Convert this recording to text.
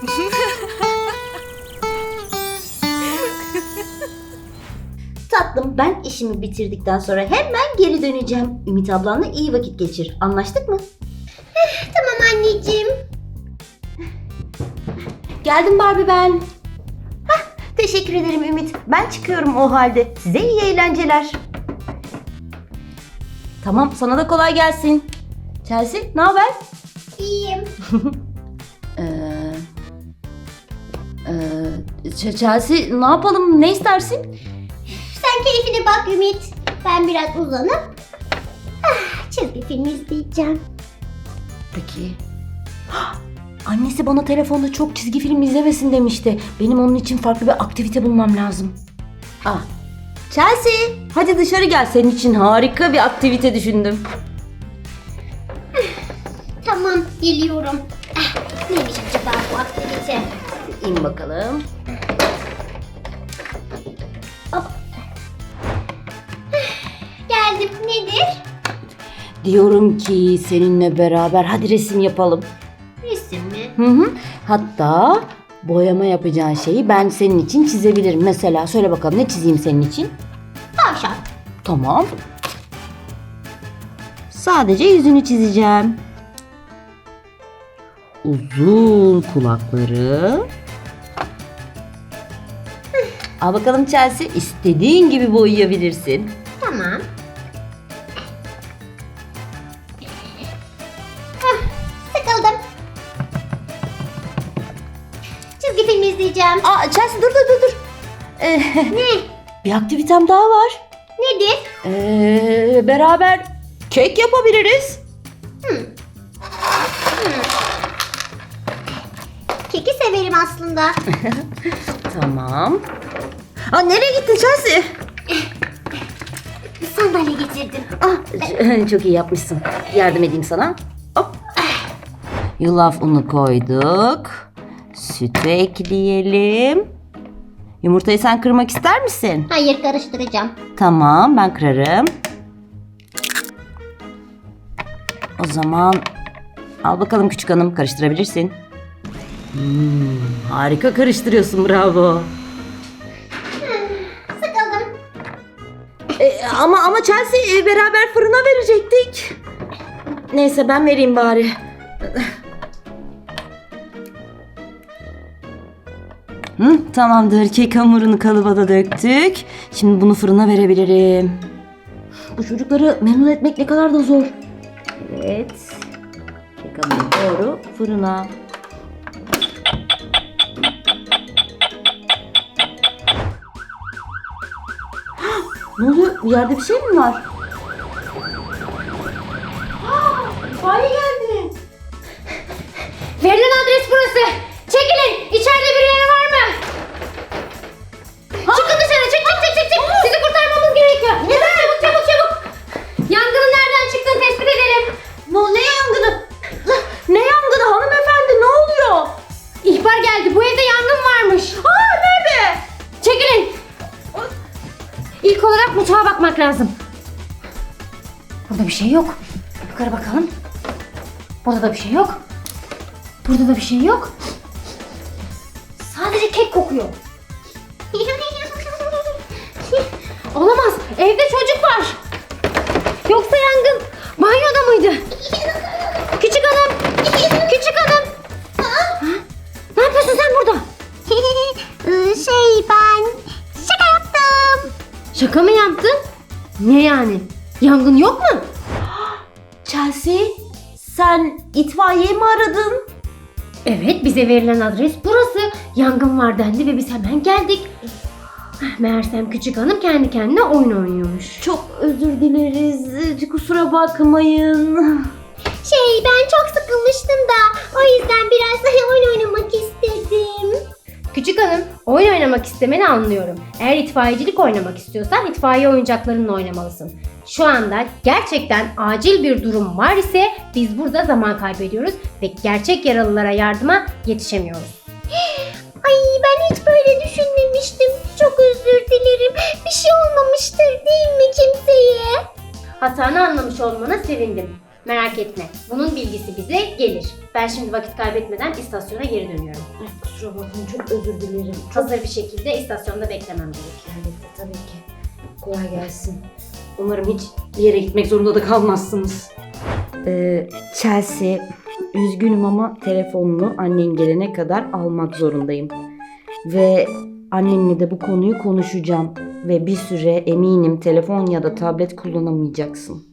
Tatlım ben işimi bitirdikten sonra hemen geri döneceğim. Ümit ablanla iyi vakit geçir. Anlaştık mı? Tamam anneciğim. Geldim Barbie ben. Hah, teşekkür ederim Ümit. Ben çıkıyorum o halde. Size iyi eğlenceler. Tamam sana da kolay gelsin. Chelsea ne haber? İyiyim. e, Ch- Chelsea ne yapalım ne istersin? Sen keyfine bak Ümit. Ben biraz uzanıp ah, çizgi film izleyeceğim. Peki. Annesi bana telefonda çok çizgi film izlemesin demişti. Benim onun için farklı bir aktivite bulmam lazım. Ah. Chelsea, hadi dışarı gel. Senin için harika bir aktivite düşündüm. Tamam geliyorum. Ah, neymiş acaba bu aktivite? İn bakalım. Hop. Geldim. Nedir? Diyorum ki seninle beraber hadi resim yapalım. Resim mi? Hı hı. Hatta boyama yapacağın şeyi ben senin için çizebilirim. Mesela söyle bakalım ne çizeyim senin için? Tavşan. Tamam. Sadece yüzünü çizeceğim. Uzun kulakları. Al bakalım Chelsea. istediğin gibi boyayabilirsin. Tamam. Hah, sıkıldım. Çizgi film izleyeceğim. Aa Chelsea dur dur dur dur. Ee, Ne? bir aktivitem daha var. Nedir? Ee, beraber kek yapabiliriz. Keki severim aslında. Tamam. Aa, nereye gittin Chelsea? Sandalye getirdim. Ah, çok iyi yapmışsın. Yardım edeyim sana. Hop. Yulaf unu koyduk. Sütü ekleyelim. Yumurtayı sen kırmak ister misin? Hayır karıştıracağım. Tamam, ben kırarım. O zaman al bakalım küçük hanım karıştırabilirsin. Hmm, harika karıştırıyorsun bravo. E, ama ama Chelsea e, beraber fırına verecektik. Neyse ben vereyim bari. Hı, tamamdır. Kek hamurunu kalıba da döktük. Şimdi bunu fırına verebilirim. Bu çocukları memnun etmek ne kadar da zor. Evet. Kek hamuru doğru fırına. Ne oluyor? Bir yerde bir şey mi var? İtfaiye geldi. Verilen adres burası. Çekilin. Mutfağa bakmak lazım. Burada bir şey yok. Yukarı bakalım. Burada da bir şey yok. Burada da bir şey yok. Sadece kek kokuyor. Olamaz. Evde çocuk var. Yoksa yangın banyoda mıydı? Küçük hanım. Şaka mı yaptın? Ne yani? Yangın yok mu? Chelsea sen itfaiye mi aradın? Evet bize verilen adres burası. Yangın var dendi ve biz hemen geldik. Meğersem küçük hanım kendi kendine oyun oynuyormuş. Çok özür dileriz. Kusura bakmayın. Şey ben çok sıkılmıştım da oynamak istemeni anlıyorum. Eğer itfaiyecilik oynamak istiyorsan itfaiye oyuncaklarınla oynamalısın. Şu anda gerçekten acil bir durum var ise biz burada zaman kaybediyoruz ve gerçek yaralılara yardıma yetişemiyoruz. Ay ben hiç böyle düşünmemiştim. Çok özür dilerim. Bir şey olmamıştır değil mi kimseye? Hatanı anlamış olmana sevindim. Merak etme. Bunun bilgisi bize gelir. Ben şimdi vakit kaybetmeden istasyona geri dönüyorum. Ay, kusura bakmayın çok özür dilerim. Hazır bir şekilde istasyonda beklemem gerekiyor. Elbette tabii ki. Kolay gelsin. Umarım hiç bir yere gitmek zorunda da kalmazsınız. Ee, Chelsea, üzgünüm ama telefonunu annen gelene kadar almak zorundayım. Ve annenle de bu konuyu konuşacağım. Ve bir süre eminim telefon ya da tablet kullanamayacaksın.